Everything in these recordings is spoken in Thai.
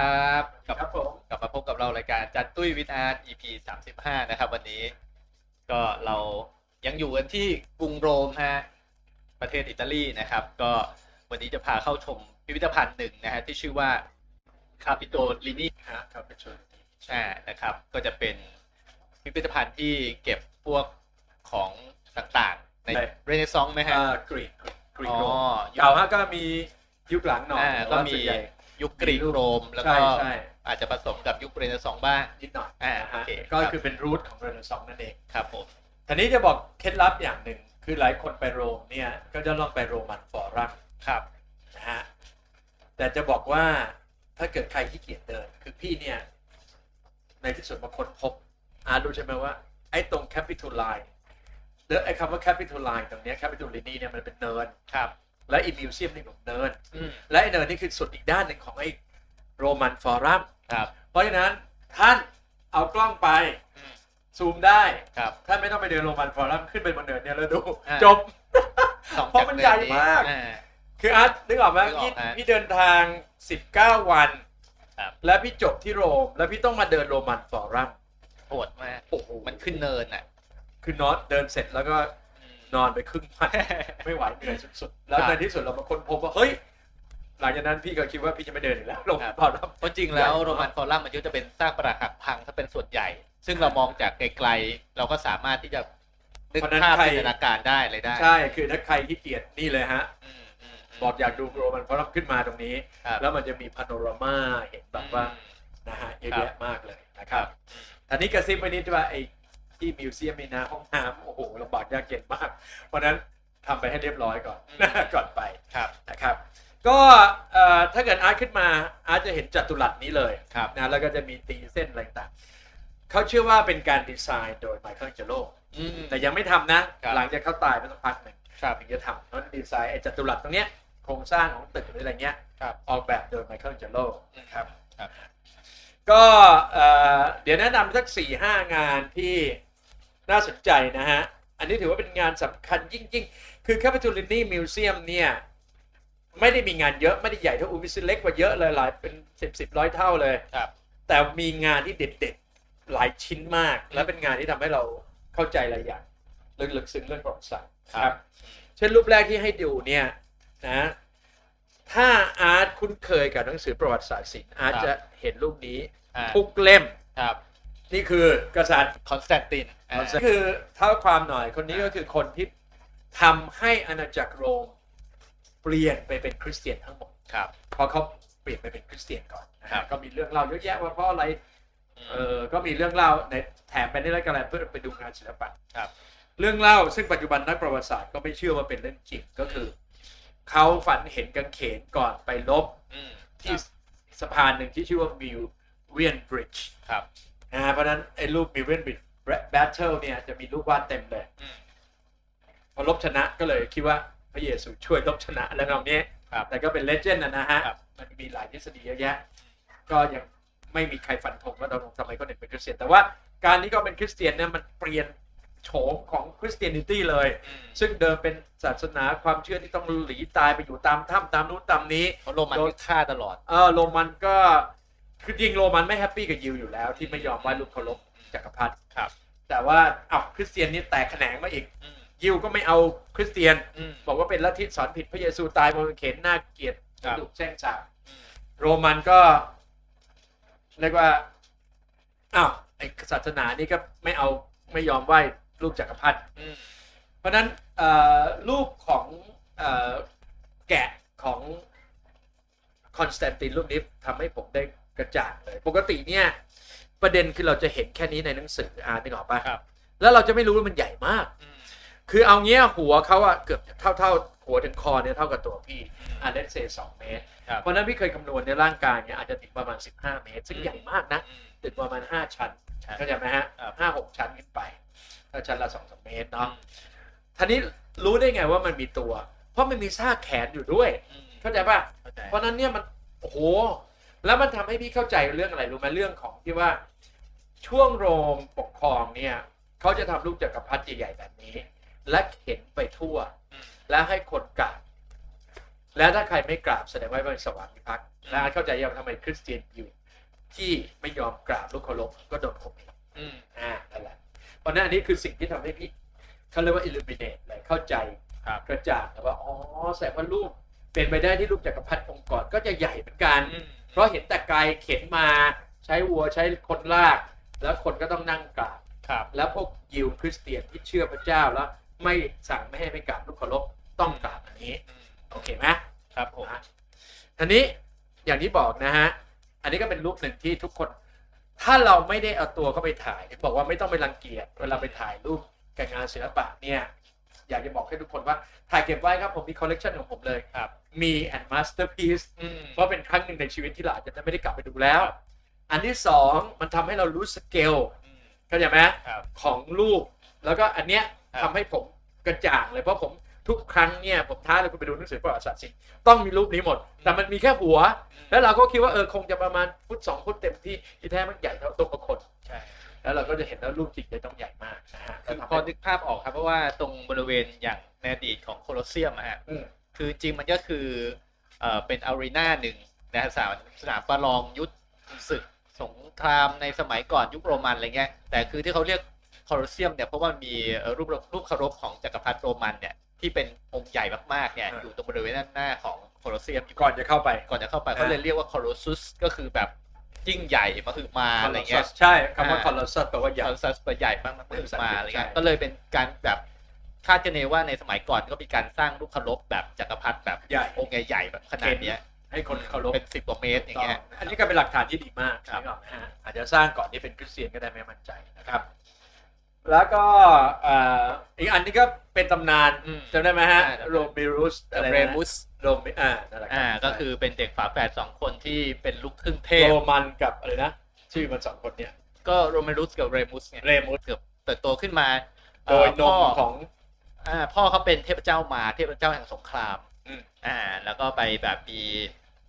ครับกลับครับผมกลับมาพบกับเรารายการจัดตุ้ยวิทอาร์ EP 35 นะครับ วันนี้ ก็เรายังอยู่กันที่กรุงโรมฮะประเทศอิตาลีนะครับ ก็วันนี้จะพาเข้าชมพิพิธภัณฑ์หนึ่งนะฮะที่ชื่อว่าคาปิโตลินีฮะครับเป็นชนอ่านะครับ ก็จะเป็นพิพิธภัณฑ์ที่เก็บพวกของต่างๆ ในเรเนซองส์ไหมฮะอ่ากรีกกรีกอ๋อโรมเก่าฮะก็มียุคหลังหน่อยอ่าก็แต่ว่ามีส่วนใหญ่ ยุคกรีกโรม แล้วใช่ก็ใช่อาจจะผสมกับยุคเรเนซองส์บ้างนิดหน่อยอ่านะฮะโอเคก็ครับคือเป็นรูทของเรเนซองส์นั่นเองครับผมทีนี้จะบอกเคล็ดลับอย่างหนึ่งคือหลายคนไปโรมเนี่ยก็จะลองไปโรมันฟอรัมครับนะฮะแต่จะบอกว่าถ้าเกิดใครขี้เกียจเดิน คือพี่เนี่ย ในที่สุดมาค้นพบอารู้ใช่ไหมว่า ไอ้ตรงแคปิตอลไลน์หรือไอ้คำว่าแคปิตอลไลน์ตรงเนี้แคปิตอลลินีเนี่ยมันเป็นเนินครับ และอีมิวเซียมนี่ของเนินอืมและไอ้เนินนี่คือส่วนอีกด้านหนึ่งของไอ้โรมันฟอรัมครับ เพราะฉะนั้นท่านเอากล้องไปอืมซูมได้ครับท่านไม่ต้องไปเดินโรมันฟอรัมขึ้นไปบนเนินเนี่ยแล้วดูอ่าจบสองเพราะมันใหญ่มากอ่คืออาร์ตนึกออกไหมนึกออกพี่ฮะพี่เดินทาง 19 วันครับแล้วพี่จบที่โรม แล้วพี่ต้องมาเดินโรมันฟอรัมโหดมากโอ้โหมันขึ้นเนินอะ คือนอนเดินเสร็จแล้วก็ นอนไปครึ่งวัน ไม่ไหวเหนื่อยสุดๆแล้วครับในที่สุดเรามาค้นพบว่าเฮ้ย หลังจากนั้นพี่ก็คิดว่าพี่จะไม่เดินอีกแล้วโรมันฟอรัมเพราะจริงแล้วใหญ่มากโรมันฟอรัมมันยุจะเป็นซากปรักหักพังถ้าเป็นส่วนใหญ่ ซึ่งเรามองจากไกลๆเราก็สามารถที่จะนึกเพราะฉะนั้นภาพใครจินตนาการได้เลยได้ ใช่คือถ้าใครที่เกียจนี่เลยฮะอืมอืมมบอกอยากดูโรมันฟอรัมขึ้นมาตรงนี้ครับแล้วมันจะมีพาโนรามาเห็นแบบว่าอืมนะฮะเยอะครับแยะมากเลยนะคครัรับบทีนี้กระซิบไปนิดว่าไอ้ ที่มิวเซียมนี่นะห้องน้ำโอ้โหลำบากยากเย็นมาก เพราะฉะนั้นทำไปให้เรียบร้อยก่อน ก่อนไปครับนะครับ ก็เอ่อถ้าเกิดอาร์ตขึ้นมาอาร์ตจะเห็นจัตุรัสนี้เลยครับนะแล้วก็จะมีตีเส้นอะไรต่างๆเขาเชื่อว่าเป็นการดีไซน์โดยไมเคิลเจโลอืมแต่ยังไม่ทำนะครับหลังจากเขาตายไปสักพักหนึ่งครับถึงจะทำเพราะดีไซน์ไอ้จัตุรัสตรงเนี้ยโครงสร้างของตึกหรืออะไรเงี้ยครับออกแบบโดยไมเคิลเจโลนะครับครับก็เอ่อเดี๋ยวแนะนำสัก4ี่ห้างานที่ น่าสนใจนะฮะ อันนี้ถือว่าเป็นงานสำคัญยิ่ง ๆ คือ Capitolini Museum เนี่ย ไม่ได้มีงานเยอะ ไม่ได้ใหญ่เท่าอูบิสเล็กกว่าเยอะเลยหลายเป็นสิบสิบร้อยเท่าเลยครับ แต่มีงานที่เด็ดๆ หลายชิ้นมาก และเป็นงานที่ทำให้เราเข้าใจหลายอย่างลึกๆซึ้งเรื่องประวัติศาสตร์ครับ เช่นรูปแรกที่ให้ดูเนี่ยนะถ้าอาร์ตคุ้นเคยกับหนังสือประวัติศาสตร์ศิลป์อาร์ตครับจะเห็นรูปนี้อ่าทุกเล่มครับ นี่คือกษัตริย์คอนสแตนตินอ่านี่คือเท่าความหน่อยคนนี้ก็คือคนที่ทำให้อาณาจักรโรมเปลี่ยนไปเป็นคริสเตียนทั้งหมดครับเพราะเขาเปลี่ยนไปเป็นคริสเตียนก่อนนะฮะครับก็มีเรื่องเล่าเยอะแยะว่าเพราะอะไรเออก็มีเรื่องเล่าในแถมไปในรายการเพื่อไปดูงานศิลปะครับ เรื่องเล่าซึ่งปัจจุบันนักประวัติศาสตร์ก็ไม่เชื่อว่าเป็นเรื่องจริงก็คือเขาฝันเห็นกังเขนก่อนไปลบอืมที่สะพานหนึ่งที่ชื่อว่ามิวเวียนบริดจ์ครับ นะฮะเพราะฉะนั้นไอ้รูปมิวเวียนบริดจ์แบทเทิลเนี่ยจะมีรูปวาดเต็มเลยอืมพอลบชนะก็เลยคิดว่าพระเยซูช่วยลบชนะแล้วตรงนี้ครับแต่ก็เป็นเลเจนด์นะนะฮะครับมันมีหลายทฤษฎีเยอะแยะ ก็ยังไม่มีใครฟันธงว่าเราทำไมเขาถึงเป็นคริสเตียน แต่ว่าการนี้ก็เป็นคริสเตียนเนี่ยมันเปลี่ยนโฉมของคริสเตียนิตี้เลยอืมซึ่งเดิมเป็นศาสนาความเชื่อที่ต้องหลีตายไปอยู่ตามถ้ำตามนู้นตามนี้เพราะโรมันที่ฆ่าตลอด เออโรมันก็ คือจริงโรมันไม่แฮปปี้กับยิวอยู่แล้ว ที่ไม่ยอมไหว้รูปเคารพจักรพรรดิครับ แต่ว่าเอาคริสเตียนนี่แตกแขนงมาอีก อืมยิวก็ไม่เอาคริสเตียน อืม บอกว่าเป็นลัทธิสอนผิดพระเยซูตายบนกางเขนน่าเกลียดครับ ดุแช่งสาบอืมโรมันก็ เรียกว่าอ้าวไอศาสนานี่ก็ไม่เอาไม่ยอมไหว้รูปจักรพรรดิ อืมเพราะฉะนั้นเอ่อรูปของเอ่อแกะของคอนสแตนตินรูปนี้ทำให้ผมได้ กระจ่างเลย ปกติเนี่ย ประเด็นคือเราจะเห็นแค่นี้ในหนังสืออ่านนึกออกปะครับ แล้วเราจะไม่รู้ว่ามันใหญ่มากอืมคือเอาเงี้ยหัวเขาอะเกือบเท่าเท่าหัวถึงคอเนี่ยเท่ากับตัวพี่อ่าเลนเซสองเมตรครับเพราะฉะนั้นพี่เคยคำนวณในร่างกายเนี่ยอาจจะถึงประมาณ 15 เมตร ซึ่งใหญ่มากนะอืมตึกประมาณ 5 ชั้นใช่เข้าใจไหมฮะครับห้าหกชั้นขึ้นไปถ้าชั้นละสองสามเมตรอืเนาะมทีนี้รู้ได้ไงว่ามันมีตัว เพราะมันมีซากแขนอยู่ด้วยอืมเข้าใจป่ะเข้าใจเพราะฉะนั้นเนี่ยมันโอ้โห แล้วมันทำให้พี่เข้าใจเรื่องอะไรรู้ไหมเรื่องของที่ว่าช่วงโรมปกครองเนี่ยเขาจะทำลูกจักรพรรดิใหญ่ๆแบบนี้ และเข็นไปทั่วอืมและให้คนกราบและถ้าใครไม่กราบแสดงว่าเป็นสวามิภักดิ์และเข้าใจยังทำไมคริสเตียนอยู่ ที่ไม่ยอมกราบลูกเคารพก็โดนข่มเหงอืมอ่านั่นแหละเพราะฉะนั้นอันนี้คือสิ่งที่ทำให้พี่เขาเรียกว่า illuminate เลยเข้าใจครับกระจ่างแล้วว่าอ๋อแสดงว่ารูปเป็นไปได้ที่รูปจักรพรรดิองค์ก่อนก็จะใหญ่เหมือนกันอืม เพราะเห็นแต่ไกลเข็นมาใช้วัวใช้คนลาก แล้วคนก็ต้องนั่งกราบครับ แล้วพวกยิวคริสเตียนที่เชื่อพระเจ้าแล้ว ไม่สั่งไม่ให้ไม่กราบลูกเคารพต้องกราบอันนี้อืมโอเคไหมครับผมนะทีนี้อย่างที่บอกนะฮะอันนี้ก็เป็นรูปหนึ่งที่ทุกคน ถ้าเราไม่ได้เอาตัวเข้าไปถ่ายบอกว่าไม่ต้องไปรังเกียจเวลาไปถ่ายรูปกับงานศิลปะเนี่ยอยากจะบอกให้ทุกคนว่าถ่ายเก็บไว้ครับผมมีคอลเลกชันของผมเลยครับ มี and masterpiece อืมเพราะเป็นครั้งหนึ่งในชีวิตที่เราอาจจะไม่ได้กลับไปดูแล้ว อันที่สองมันทำให้เรารู้สเกลอืมเข้าใจไหมครับของรูป แล้วก็อันเนี้ยครับ ทำให้ผมกระจ่างเลยเพราะผมทุกครั้งเนี่ยผมท้าเลยคุณไปดูหนังสือประวัติศาสตร์สิต้องมีรูปนี้หมด แต่มันมีแค่หัว แล้วเราก็คิดว่าเออคงจะประมาณฟุตสองฟุตเต็มที่ที่แท้มันใหญ่เท่าตัวคน ใช่แล้วเราก็จะเห็นว่ารูปจริงจะต้องใหญ่มากนะฮะคือแล้วพอทำให้นึกภาพออกครับเพราะว่าตรงบริเวณอย่างในอดีตของโคลอสเซียมอะฮะอืม คือจริงมันก็คือเอ่อเป็นอารีนาหนึ่งนะฮะสนามสนามประลองยุทธศึกสงครามในสมัยก่อนยุคโรมันอะไรเงี้ยแต่คือที่เขาเรียกโคลอสเซียมเนี่ยเพราะว่ามันมีเอ่อรูปรูปเคารพของจักรพรรดิโรมันเนี่ยที่เป็นองค์ใหญ่มากๆเนี่ยอยู่ตรงบริเวณด้านหน้าของโคลอสเซียมอยู่ก่อนจะเข้าไปก่อนจะเข้าไปเขาเลยเรียกว่าโคลอสซุสก็คือแบบยิ่งใหญ่มาคือมาอะไรเงี้ยใช่คำว่าอ่าคอลลอสแปลว่าใหญ่คอนซัสเปอร์ใหญ่มากมันคือมาอะไรเงี้ยใช่ก็เลยเป็นการแบบ คาดคะเนว่าในสมัยก่อนก็มีการสร้างรูปเคารพแบบจักรพรรดิแบบใหญ่ องค์ใหญ่ๆแบบขนาดเนี้ยให้คนเคารพเป็นสิบกว่าเมตรอย่างเงี้ย อันนี้ก็เป็นหลักฐานที่ดีมากครับนึกออกไหมฮะอาจจะสร้างก่อนที่เป็นคริสเตียนก็ได้ไม่มั่นใจนะครับ แล้วก็เอ่ออีกอันนี้ก็เป็นตำนานอืมจำได้ไหมฮะอ่าจำได้โรมิรุสอะไรนะเรมุสโรมิอ่านั่นแหละรับอ่า ก็คือเป็นเด็กฝาแฝดสองคนที่เป็นลูกครึ่งเทพโรมันกับอะไรนะ ชื่อมันสองคนเนี่ย ก็โรเมรุสกับเรมุสเนี่ยเรมุสเกือบเติบโตขึ้นมา โดยนเอ่อพ่อมของ อ่าพ่อเขาเป็นเทพเจ้ามาเทพเจ้าแห่งสงครามอืม อ่า แล้วก็ไปแบบมี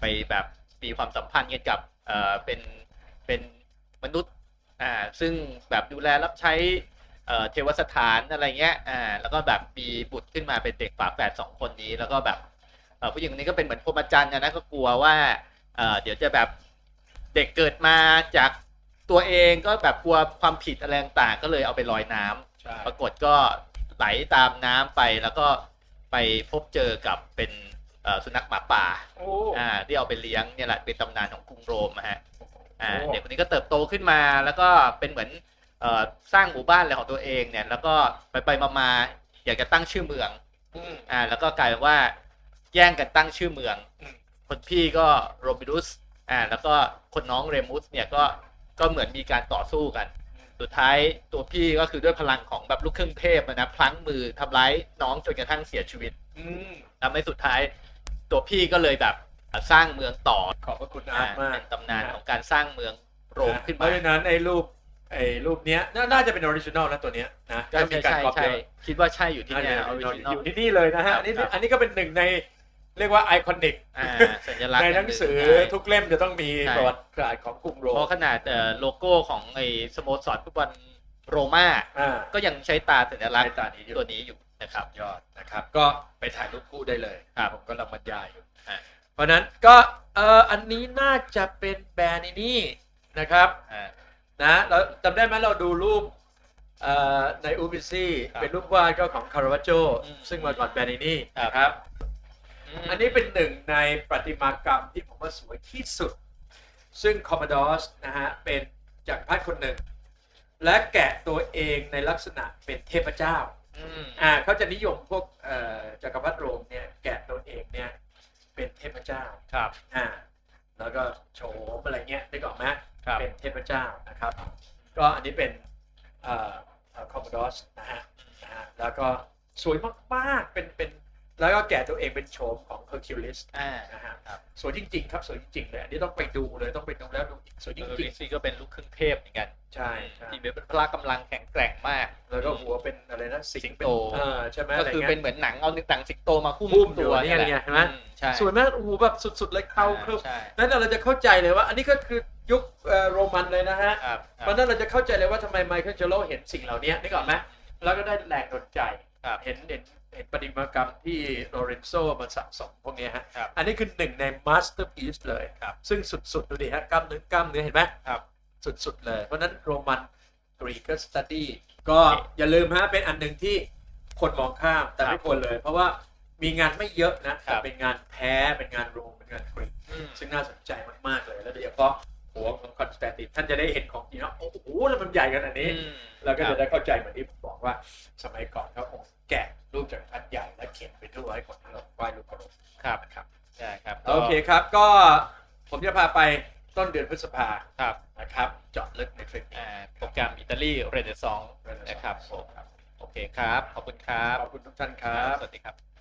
ไปแบบมีความสัมพันธ์กันกับเอ่อเป็นเป็นมนุษย์อ่าซึ่งแบบดูแลรับใช้เอ่อเทวสถานอะไรเงี้ยอ่าแล้วก็แบบมีบุตรขึ้นมาเป็นเด็กฝาแฝดสองคนนี้ แล้วก็แบบเอ่อผู้หญิงคนนี้ก็เป็นเหมือนพรหมจรรย์นะนะก็กลัวว่าเอ่อเดี๋ยวจะแบบเด็กเกิดมาจากตัวเองก็แบบกลัวความผิดอะไรต่างๆก็เลยเอาไปลอยน้ำ ใช่ปรากฏก็ ไหลตามน้ำไปแล้วก็ไปพบเจอกับเป็นเอ่อสุนัขหมาป่าโอ้อ่าที่เอาไปเลี้ยงเนี่ยแหละเป็นตำนานของกรุงโรมนะฮะอ่าโอ้เด็กคนนี้ก็เติบโตขึ้นมาแล้วก็เป็นเหมือนเอ่อสร้างหมู่บ้านอะไรของตัวเองเนี่ยแล้วก็ไปไปมามาอยากจะตั้งชื่อเมืองอืมอ่าแล้วก็กลายเป็นว่าแย่งกันตั้งชื่อเมืองอืมคนพี่ก็โรบิรุสอ่าแล้วก็คนน้องเรมุสเนี่ยก็ก็เหมือนมีการต่อสู้กัน สุดท้ายตัวพี่ก็คือด้วยพลังของแบบลูกครึ่งเทพอะนะพลั้งมือทำร้ายน้องจนกระทั่งเสียชีวิตอืมทำให้สุดท้าย ตัวพี่ก็เลยแบบสร้างเมืองต่อขอบพระคุณอาอ่าร์ตมากเป็นตำนานของการสร้างเมืองโรมขึ้นเพมาราะฉะนั้นไอ้รูปไอ้รูปเนี้ยน่าน่าจะเป็นออริจินอลนะตัวเนี้ยนะใช่ก็มีใช่การใช่ครอบใช่เยอะคิดว่าใช่อยู่ที่น่าเนี่จะยออริจินออลยู่ที่นี่เลยนะฮะครับอันนี้ครับอันนี้ก็เป็นหนึ่งใน เรียกว่าไอคอนิกอ่าสัญลักษณ์ในหนังสือใช่ทุกเล่มจะต้องมีใช่ประวัติศาสตร์ของกรุงโรเพมราะขนาดเอ่อโลโก้ของไอ้สโมสรฟุตบอลโรม่าอ่าก็ยังใช้ตาสัญลักษใช้ณ์ตานี้อยู่ตัวนี้อยู่นะครับยอดนะครับ ก็ไปถ่ายรูปคู่ได้เลยครับผมก็ลังบรรยายอยู่อ่าเพราะฉะนั้นก็เอ่ออันนี้น่าจะเป็นแบรนด์นี่นะครับอ่านะเราจำได้ไหมเราดูรูปเอ่อในอูบิซี่ครับเป็นรูปวาดก็ของคาราวาโจอืมซึ่งมาก่อนแบรนด์นี่ครับนะครับม อันนี้เป็นหนึ่งในประติมากรรมที่ผมว่าสวยที่สุด ซึ่งคอม m ดอสนะฮะเป็นจากรพรรดิคนหนึ่ง และแกะตัวเองในลักษณะเป็นเทพเจ้าอืมอ่าเขาจะนิยมพวกเอ่อจักรพรรดิโรมเนี่ยแกะตัวเองเนี่ยเป็นเทพเจ้าครับอ่าแล้วก็โฉมอะไรเงี้ยได้ก่อนไหมครับเป็นเทพเจ้านะครับ ก็อันนี้เป็นเอ่อคอม m ดอสนะฮะนะฮะแล้วก็สวยมากๆเป็นเป็น แล้วก็แกะตัวเองเป็นโฉมของเฮอร์คิวลิสอ่านะฮะครับสวยจริง ๆ ครับสวยจริงๆเลยอันนี้ต้องไปดูเลยต้องไปดูแล้วดูอีกสวยจเออริลิงซี่ก็เป็นลูกครึ่งเทพเหมือนกันๆใช่ใช่ที่มีพละกำลังแข็งแกร่งมาก แล้วก็หัวเป็นอะไรนะสิงเป็นโตเออใช่ไหมก็อะไรคือเงี้เป็นยเหมือนหนังเอาหนังสิงโตมาหุ้มหุ้มอยู่ตัวเนี่ยแหละเนี่ยเห็นไหมอืใช่สวยมากโอ้โหแบบสุดๆเลยเข้าเครื่องใช่นั่นเราจะเข้าใจเลยว่า อันนี้ก็คือยุคเอ่อโรมันเลยนะฮะครับเพราะฉะนั้นเราจะเข้าใจเลยว่าทำไมไมเคิลเจโลเห็นสิ่งเหล่านี้นึกออกไหมแล้วก็ได้แรงดลใจครับเห็นเห็นเห็น ประติมากรรมที่โลเรนโซมาสะสมพวกเนี้ยฮะครับอันนี้คือหนึ่งในมาสเตอร์พีซเลยครับซึ่งสุดๆ ดูดิฮะกล้ามเนื้อกล้ามเนื้อเห็นไหมครับสุดๆ เลย เพราะฉะนั้นโรมันกรีกสตัดดี้ก็อย่าลืมฮะ เป็นอันหนึ่งที่คนมองข้ามแต่ไม่ควรเลย เพราะว่ามีงานไม่เยอะนะครัแต่บเป็นงานแท้ เป็นงานโรมเป็นงานกรีกอืมซึ่งน่าสนใจมากๆเลย แล้วโดยเฉพาะหัวของคอนสแตนตินท่านจะได้เห็นของจริงแล้วโอ้โหแล้วมันใหญ่ขนาดนี้อืมแล้วก็ครัจะบได้เข้าใจเหมือนที่ผมบอกว่าสมัยก่อนเขาคง แกะรูปจากอันใหญ่แล้วเขียนไปทั่วให้คนแล้วไหว้รูปเคารพครับนะครับใช่ครับโอเคครับก็ผมจะพาไปต้นเดือนพฤษภาครับนะครับ เจาะลึกในทริปนี้อ่าโปรแกรมอิตาลีเรเนซอง Renaissance นะครับผมโอเคครับ ขอบคุณครับ ขอบคุณทุกท่านครับ สวัสดีครับ